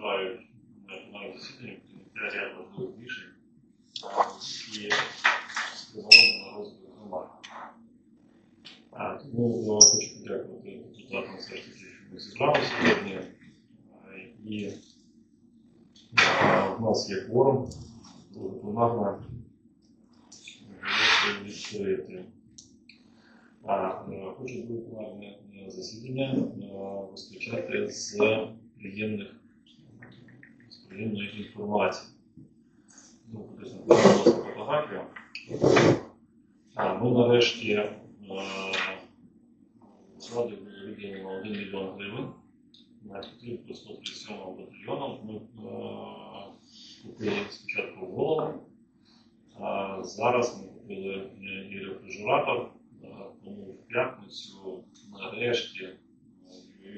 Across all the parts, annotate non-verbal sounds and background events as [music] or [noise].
вважають на засіданні прийняття ряд важливих рішень, які спрямовані на розвиток громади. А, Тому я хочу подякувати депутатам все ж таки, що ми зібрали сьогодні. А, І а, в нас є кворум, пленарна відкрити. А, е, хочу друге пленарне е, засідання е, розпочати з приємних з інформації. Ну, фотографію. А, ми нарешті е, було виділено 1 мільйон гривень на підтримку 137 батальйону. Ми е, купили спочатку голову, а зараз ми купили е, і рефрижератор, е, тому в п'ятницю нарешті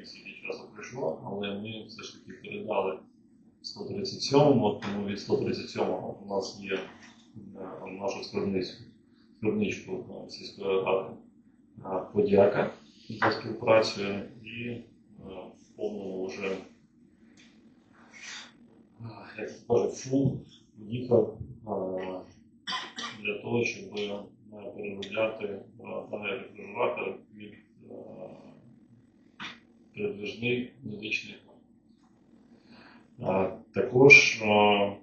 скільки часу пройшло, але ми все ж таки передали 137-му, тому від 137-го у нас є е, нашу скарбницю, скарбничку е, сільської ради. Е, Подяка за співпрацю і в повному вже як кажуть, фул їхав для того, щоб переробляти даний рефрижератор від передвижний медичний. Також е,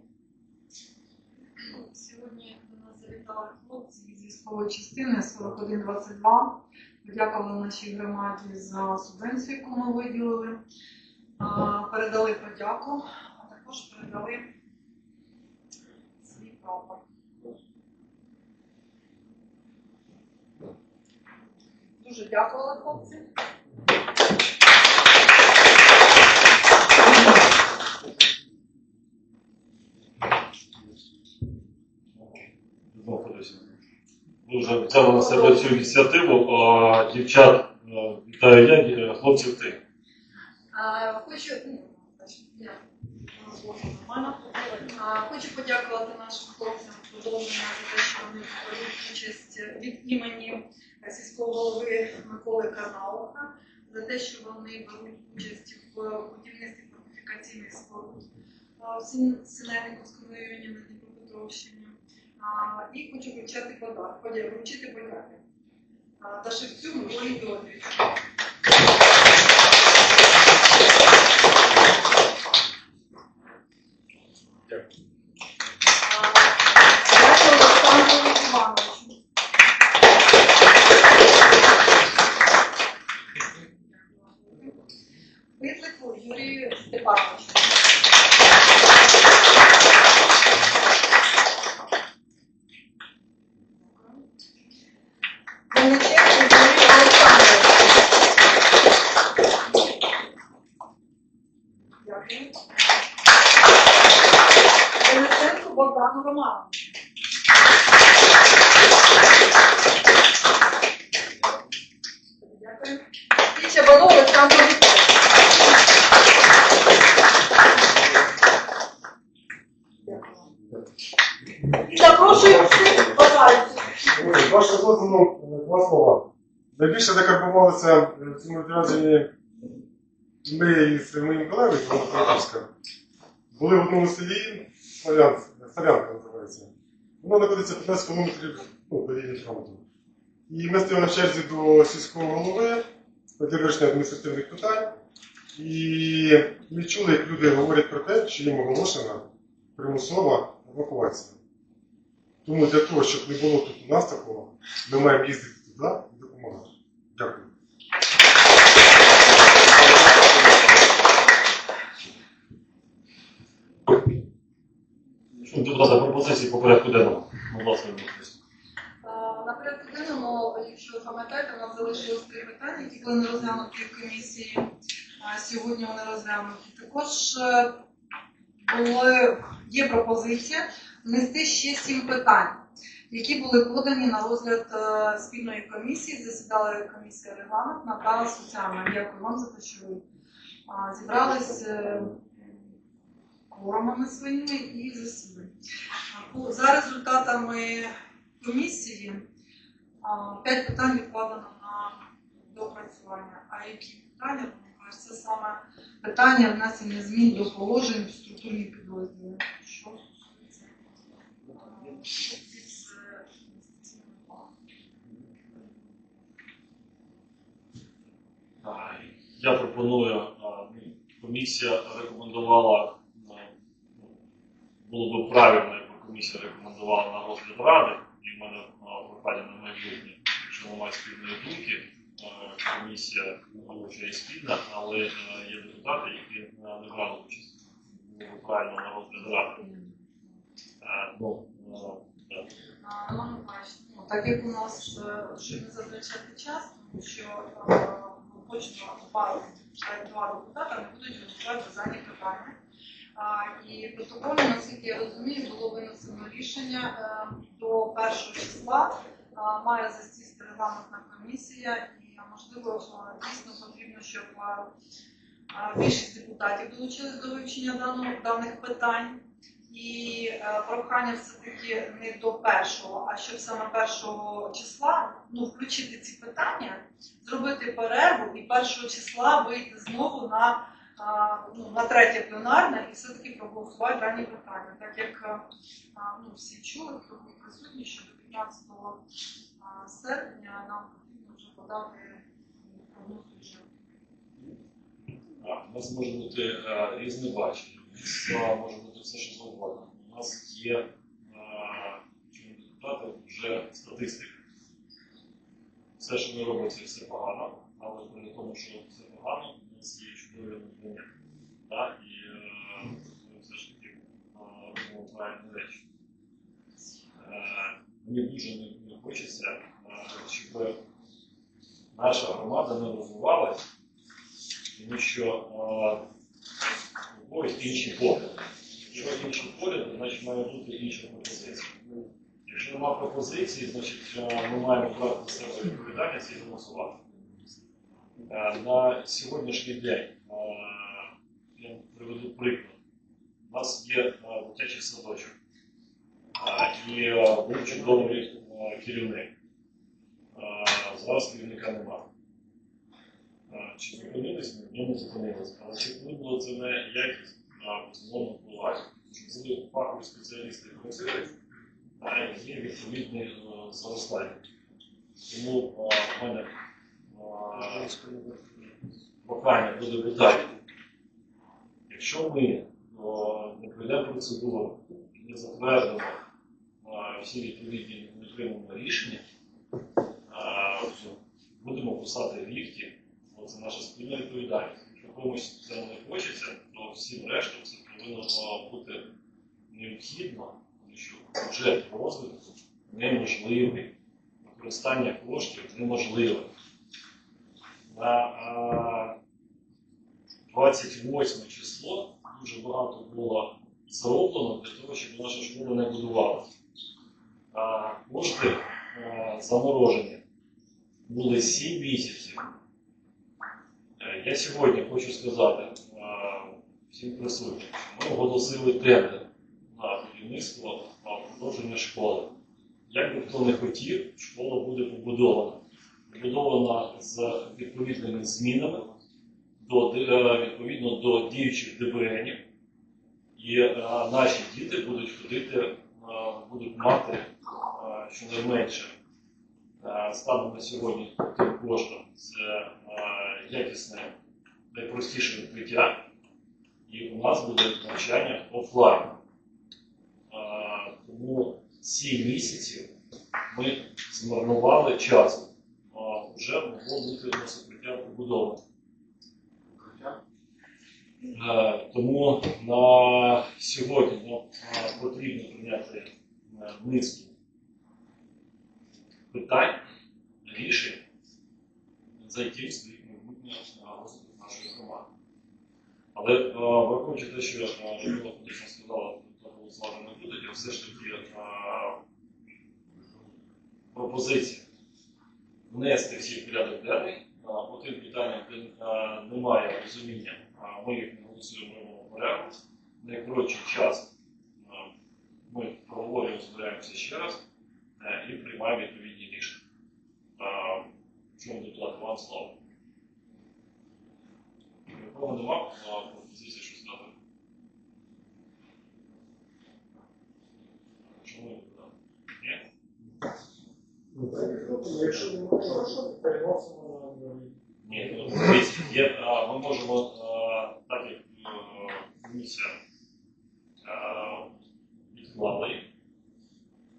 Сьогодні до нас завітали хлопці з військової частини 4122. Подякували нашій громаді за субвенцію, яку ми виділили. Передали подяку, а також передали свій прапор. Дуже дякували хлопці. Вже взяли на себе цю ініціативу, а дівчат е, вітаю я, е, хлопців ти. Хочу, ну, хочу подякувати нашим хлопцям продовження за те, що вони беруть участь від імені сільського голови Миколи Карнауха, за те, що вони беруть участь в будівництві фортифікаційних споруд в Синельниковському районі на Дніпропетровщині. І хочу вивчати подарок, вивчити подяки. Та Шевцю мої Федоровичу. Дякую два слова. Найбільше закарбувалося в цьому відрядженні ми із моїм колегою з були в одному селі, Славянськ, Славянка називається. Воно знаходиться 15 кілометрів ну, лінії фронту. І ми стояли в черзі до сільського голови для вирішення адміністративних питань. І ми чули, як люди говорять про те, що їм оголошена примусова евакуація. Тому для того, щоб не було тут у нас такого, ми маємо їздити туди і допомагати. Дякую. Що депутата пропозиції по порядку денному? Будь ласка, На порядку денному, якщо ви пам'ятаєте, у нас залишилось три питання, які були не розглянуті в комісії. А Сьогодні вони розглянуті. Також е, були, є пропозиція внести ще сім питань, які були подані на розгляд е, спільної комісії. Засідала комісія регламентна та соціальна. Дякую вам за те, що ви зібрались е, кворумами своїми і засідали. За результатами комісії п'ять питань відкладено на допрацювання. А які питання, це саме питання внесення змін до положень в структурні підрозділи стосується е, із, е, інвестиційного плану. А, Я пропоную, ну, комісія рекомендувала, ну, було б правильно, якби комісія рекомендувала на розгляд ради, і в мене прохання на майбутнє, якщо немає спільної думки, комісія оголошує спільна, але е, є депутати, які не брали участь. Було б правильно на розгляд ради. Роман Миколаївич, ну, так як у нас, е, щоб не затрачати час, тому що е, точно два, депутата не будуть голосувати за дані питання. І протокольно, наскільки я розумію, було винесено рішення е, до першого числа має засісти регламентна комісія, і можливо дійсно потрібно, щоб більшість депутатів долучились до вивчення даних питань. І е, прохання все-таки не до першого, а щоб саме першого числа ну, включити ці питання, зробити перерву і першого числа вийти знову на, ну, на третє пленарне і все-таки проголосувати дані питання. Так як е, ну, всі чули, хто був присутній, що до 15 серпня нам потрібно вже подати прогноз бюджету. У нас може бути е, різне бачення, е, може бути все, що завгодно. У нас є депутати вже статистика. Все, що ми робимо, це все погано, але при тому, що все погано, у нас є чудові надбання. Так? І е, ми все ж таки е, робимо правильні речі. Е, Мені дуже не, хочеться, щоб наша громада не розвивалась тому що е, у когось інші погляди. Якщо інші погляди, значить має бути інша пропозиція. Якщо немає пропозиції, значить е, ми маємо брати на себе відповідальність і голосувати. Е, На сьогоднішній день е, я приведу приклад. У нас є е, дитячий садочок е, і е, був чудовий е, керівник. Е, Зараз керівника немає. Чи зупинились ми? Не зупинились. Але чи вплинуло це на якість? Впливає. Щоб були фахові спеціалісти працюють, а є відповідне зростання. Тому в мене прохання до депутатів. Якщо ми не пройдемо процедуру і не затвердимо всі відповідні не приймемо рішення, будемо кусати лікті, бо це наша спільна відповідальність. Якщо комусь це не хочеться, то всім рештам це повинно бути необхідно, тому що бюджет розвитку неможливий, використання коштів неможливе. На а, 28 число дуже багато було зроблено для того, щоб наша школа не будувалася. Кошти заморожені були 7 місяців. Е, Я сьогодні хочу сказати е, всім присутнім, що ми оголосили тендер на будівництво продовження школи. Як би хто не хотів, школа буде побудована. Побудована з відповідними змінами до, е, відповідно до діючих ДБНів. І наші діти будуть ходити, будуть мати щонайменше станом на сьогодні тим коштом це е, якісне, найпростіше відкриття, і у нас буде навчання офлайн. Е, Тому 7 місяців ми змарнували часу. Е, Вже могло бути у нас укриття побудоване. Е, Тому на сьогодні нам е, потрібно прийняти е, низку питань, рішень, зайти в своїх майбутнє розвиток нашої громади. Але е, враховуючи те, що е, Людмила Петрівна сказала, голосувати не будуть, а все ж таки е, пропозиція внести всі в порядок денний. По тим питанням, де немає розуміння, ми їх не голосуємо порядку. Найкоротший час ми проговорюємо, збираємося ще раз і приймаємо відповідні Чому депутат вам слово? Нікого нема а, пропозиції щось дати. Чому не дати? Ні? Якщо не можна, переносимо на Ні, ну, дивіться, є, а, ми можемо, а, так як е, комісія е, відклала їх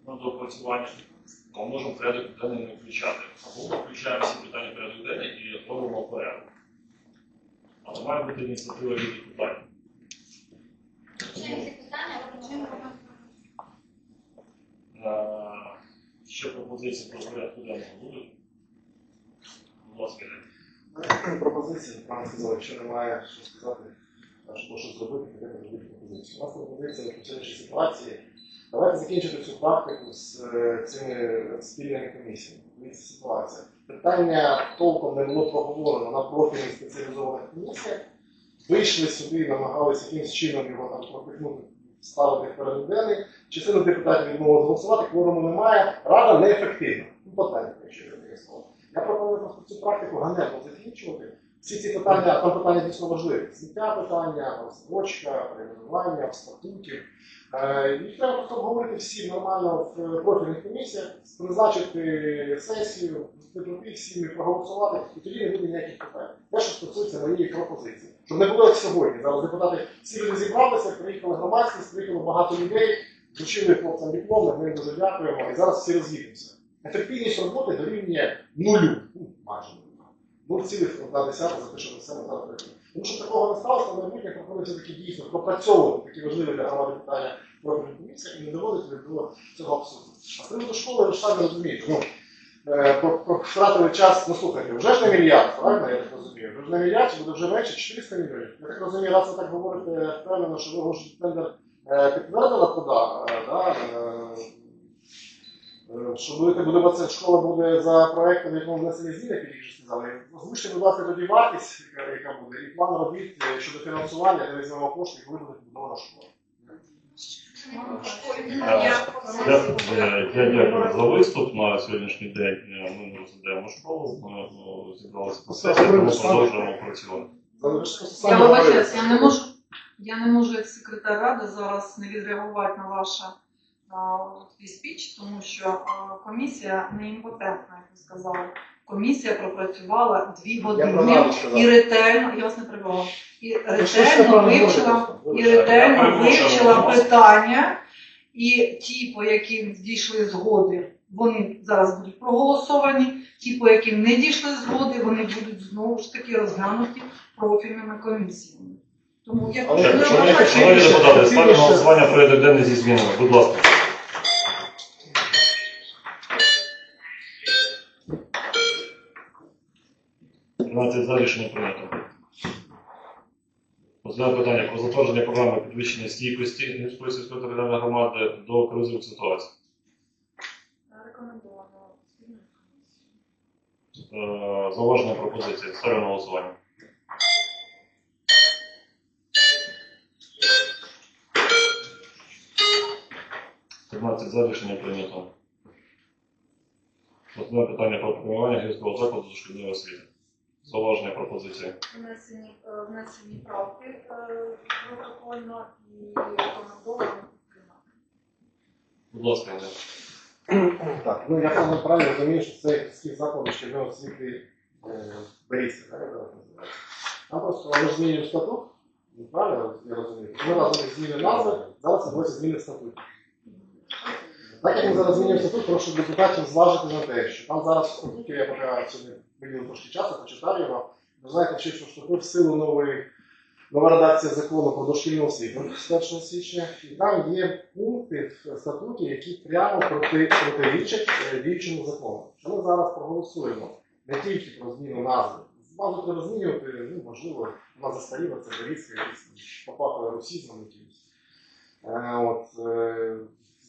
на доопрацювання, то ми можемо порядок денний не включати. Або ми включаємо всі питання порядок денний і робимо порядок. Але має бути ініціатива від депутатів. Ці питання робимо? Е, Ще пропозиції про порядку денного будуть? Будь ласка, Ірина. пропозиції, пан сказав, якщо немає що сказати, що що зробити, то треба зробити пропозицію. У нас пропозиція в ситуації. Давайте закінчити цю практику з е, цими спільними комісіями. Дивіться ситуація. Питання толком не було проговорено на профільних спеціалізованих комісіях. Вийшли сюди, намагалися якимось чином його там пропихнути, ставити в порядок денний. Частина депутатів відмовилася голосувати, кворуму немає, рада неефективна. Ну, питання, якщо я слово. Я пропоную просто цю практику ганебно закінчувати. Всі ці питання, там питання дійсно важливі. Зняття питання, розстрочка, перейменування, статутів. Е, Їх треба просто обговорити всі нормально в профільних комісіях, призначити сесію, зустріти всіми проголосувати, і тоді не буде ніяких питань. Те, що стосується моєї пропозиції. Щоб не було як сьогодні. Зараз депутати всі люди зібралися, приїхали громадськість, приїхало багато людей, вручили хлопцям дипломи, ми їм дуже дякуємо, і зараз всі роз'їдемося. Ефективність роботи дорівнює нулю, ну, майже нулю. Ну, за те, що ми все зараз працюємо. Тому що такого не сталося, на майбутнє пропонується таки дійсно пропрацьовувати такі важливі для громади питання профільної комісії і не доводити до цього абсурду. А приводу школи ви ж самі розумієте. Ну, е, втратили час, ну слухайте, вже ж не мільярд, правильно, я так розумію? Вже ж не мільярд, буде вже менше 400 мільйонів. Я так розумію, раз ви так говорите впевнено, що ви оголошуєте тендер е, підтвердила куди, е, да, Що будете будуватися школа буде за проектом, якому внесені зміни, як ви вже сказали. Озвучте, будь ласка, тоді вартість, яка, яка буде, і план робіт е, щодо фінансування, де візьмемо кошти, коли буде побудована школа. Е, Я, е, дякую за виступ на сьогоднішній день. Е, Ми не розглядаємо школу, ми ну, зібралися по сесії, тому продовжуємо працювати. Я я не можу, я не можу як секретар ради зараз не відреагувати на ваше а, твій спіч, тому що комісія не імпотентна, як ви сказали. Комісія пропрацювала дві години і ретельно, я вас не прибувала, і не ретельно вивчила, і ретельно вивчила питання, і ті, по яким дійшли згоди, вони зараз будуть проголосовані. Ті, по яким не дійшли згоди, вони будуть знову ж таки розглянуті профільними комісіями. Тому я хочете- шановні депутати, ставлю голосування порядок денний зі змінами. Будь ласка. Тринадцять за рішення прийнято. Розглядаємо питання про затвердження програми підвищення стійкості Гірської сільської територіальної громади до кризових ситуацій. Рекомендовано. Е, Зауваження пропозиції. Ставлю на голосування. Тринадцять за рішення прийнято. Основне питання про формування гірського закладу дошкільної освіти. Зауваження пропозиції. Внесені, е, внесені правки е, протокольно і рекомендовано підтримати. Будь ласка, Ігор. Так, ну я правильно правильно розумію, що це якийсь заклад шкільної освіти е, так як зараз називається. Там просто ми змінюємо статут, ну, правильно я розумію? Ми разом зміни назви, зараз відбувається зміни в статут. Так як ми зараз змінюємо статут, прошу депутатів зважити на те, що там зараз я поки сьогодні виділив трошки часу, почитав його, ви знаєте, що вступив в силу новий, нова редакція закону про дошкільну освіту з 1 січня, і там є пункти в статуті, які прямо проти, протирічать е, діючому закону. Що ми зараз проголосуємо не тільки про зміну назви. Назву треба змінювати, ну, можливо, вона застаріла, це Берізька, якийсь попахує русізмом якимось.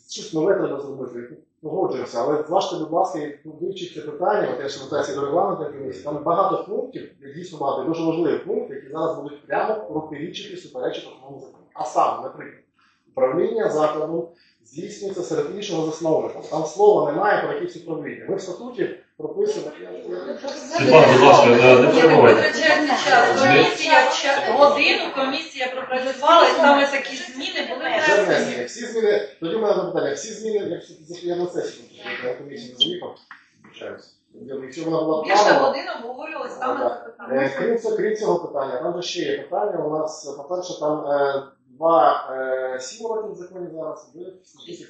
Щось нове треба зробити. Погоджуємося, але зважте, будь ласка, і вивчіть це питання, от я звертаюся до регламентної комісії, там багато пунктів, дійсно багато, дуже важливі пункти, які зараз будуть прямо протирічити суперечити основному закону. А саме, наприклад, управління закладу здійснюється серед іншого засновника. Там слова немає про якісь управління. Ми в статуті Я- я- будь ласка, не перебувайте. Час. Комісія годину, комісія пропрацювала, і саме такі зміни були Вже внесені. внесені. Всі зміни, тоді в мене запитання, всі зміни, якщо я на сесію на комісію не заїхав, вибачаюсь. Якщо вона була Більше планова, години обговорювали саме це питання. Е, Крім цього, крім цього питання, там же ще є питання. У нас, е, по-перше, там е, два е, сім років в законі зараз, ви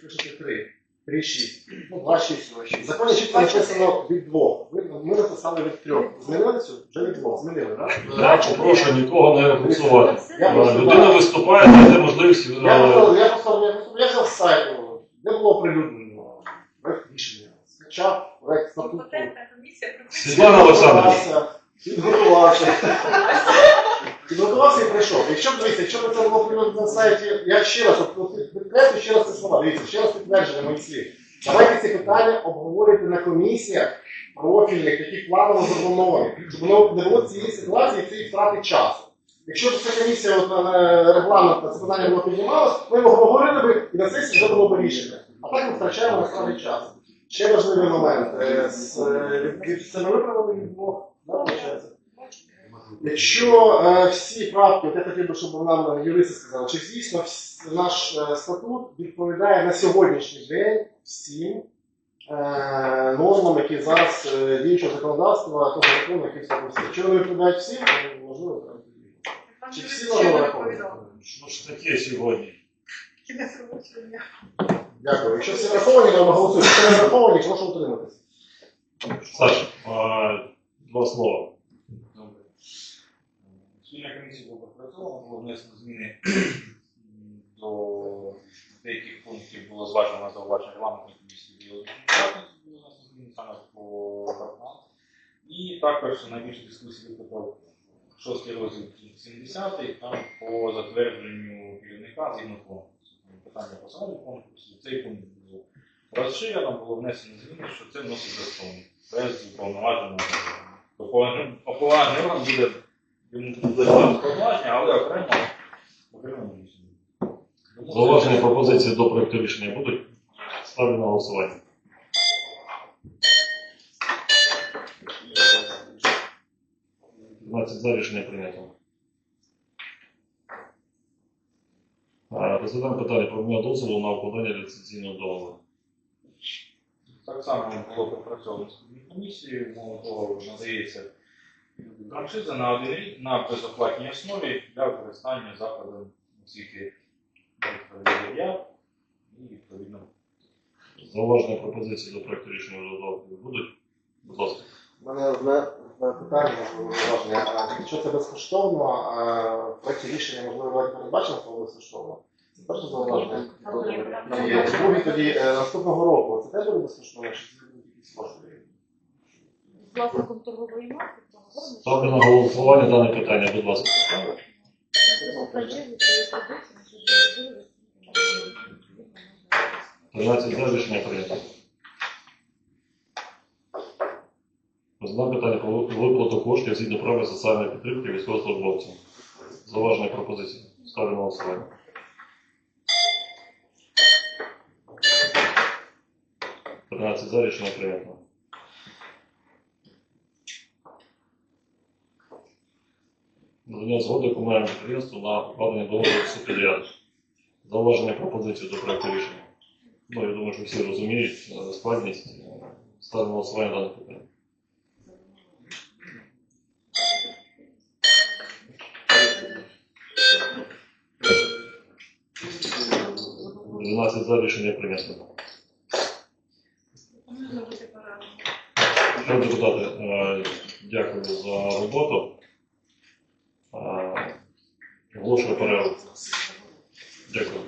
пишете три. Три шість. Ну, два шість років. В законі чітко написано від двох. Ви, ми написали від трьох. Змінили цю? Вже від двох. Змінили, так? Я попрошу нікого не голосувати. Я Е, просто- Людина виступає, дайте можливість. е, Я просто, я просто, я просто я взяв з сайту, де було оприлюднено проект рішення. Скачав проект статуту. Компетентна комісія. Світлана Олександровна. Підготувався. [laughs] Підготувався і прийшов. Якщо б дивіться, якщо б це було оприлюднено на сайті, я ще раз підкреслю ще раз ці слова. Дивіться, ще раз підтвердження моїх слів. Давайте ці питання обговорюйте на комісіях профільних, які планово заплановані, щоб не було цієї ситуації, цієї втрати часу. Якщо б ця комісія от, на регламент на це питання було піднімалось, ми його обговорили б і на сесії вже було б рішення. А так ми втрачаємо насправді час. Ще важливий момент. Е, е, Це ми виправили двох, да, виходить? Якщо е, всі правки, от я хотів би, щоб нам юристи сказали, чи дійсно вс- наш е, статут відповідає на сьогоднішній день всім е, нормам, які зараз е, діючого законодавства, того закону, який вступився. Якщо вони відповідають всім, то можливо. Там Чи всі ще норми не враховані? відповідали. Що ж таке сьогодні? Кінець робочого дня. Дякую. Якщо всі враховані, то ми голосуємо. Якщо не враховані, прошу утриматися. Саша, е, два слова. Добре. Спільна комісія була пропрацьована, було внесено зміни [clears throat] до деяких пунктів було зважено зауваження регламентної комісії було внесено зміни саме по програмам. І також найбільше дискусії викликав шостий розділ 70 там по затвердженню керівника згідно конкурсу. Питання по самому конкурсу. Цей пункт було розширено, було внесено зміни, що це вносить закон без уповноваженого Оповажний орган буде йому буде повноваження, але окремо окремо рішення. Зауваження пропозиції до проекту рішення будуть? Ставлю на голосування. За рішення прийнято. Розглядаємо питання про надання дозволу на укладання ліцензійного договору. Так само було пропрацьовано з комісією, мова надається франшиза на один рік на безоплатній основі для використання закладом освіти я і відповідно Зауваження пропозиції до проекту рішення розгляду будуть? Будь ласка. У мене одне питання, зауваження. Якщо це безкоштовно, а в проєкті рішення, можливо, навіть передбачено слово безкоштовно. Це перше зауваження. Друге тоді е, наступного року. Це теж буде безкоштовно, чи це будуть якісь кошти? Власником торгової марки, то говоримо, Ставлю на голосування дане питання, будь ласка. 13 за рішення прийнято. Розглянемо питання про виплату коштів згідно права соціальної підтримки військовослужбовцям. Зауваження пропозиції. Ставлю на голосування. Тринадцять за рішення прийнято. Надання згоди комунальному підприємству на укладення договору субсидіарним. Зауваження пропозиції до проекту рішення. Ну, я думаю, що всі розуміють е, складність. Е, голосування дане питання. Дванадцять за рішення прийнято. Шановні депутати, е, дякую за роботу. Оголошую перерву. Дякую.